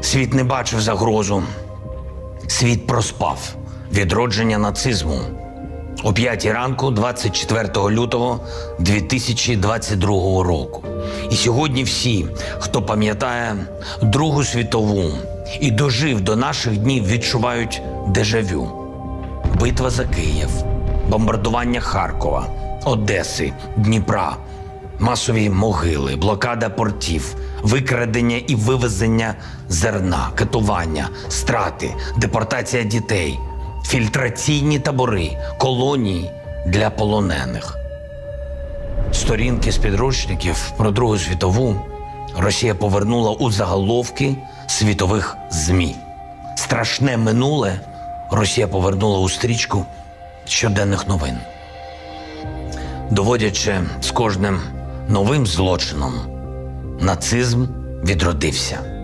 Світ не бачив загрозу. Світ проспав відродження нацизму. О 5 ранку, 24 лютого 2022 року. І сьогодні всі, хто пам'ятає Другу світову і дожив до наших днів, відчувають дежавю. Битва за Київ, бомбардування Харкова, Одеси, Дніпра, масові могили, блокада портів, викрадення і вивезення зерна, катування, страти, депортація дітей, фільтраційні табори, колонії для полонених. Сторінки з підручників про Другу світову Росія повернула у заголовки світових ЗМІ. Страшне минуле Росія повернула у стрічку щоденних новин, доводячи з кожним новим злочином, нацизм відродився.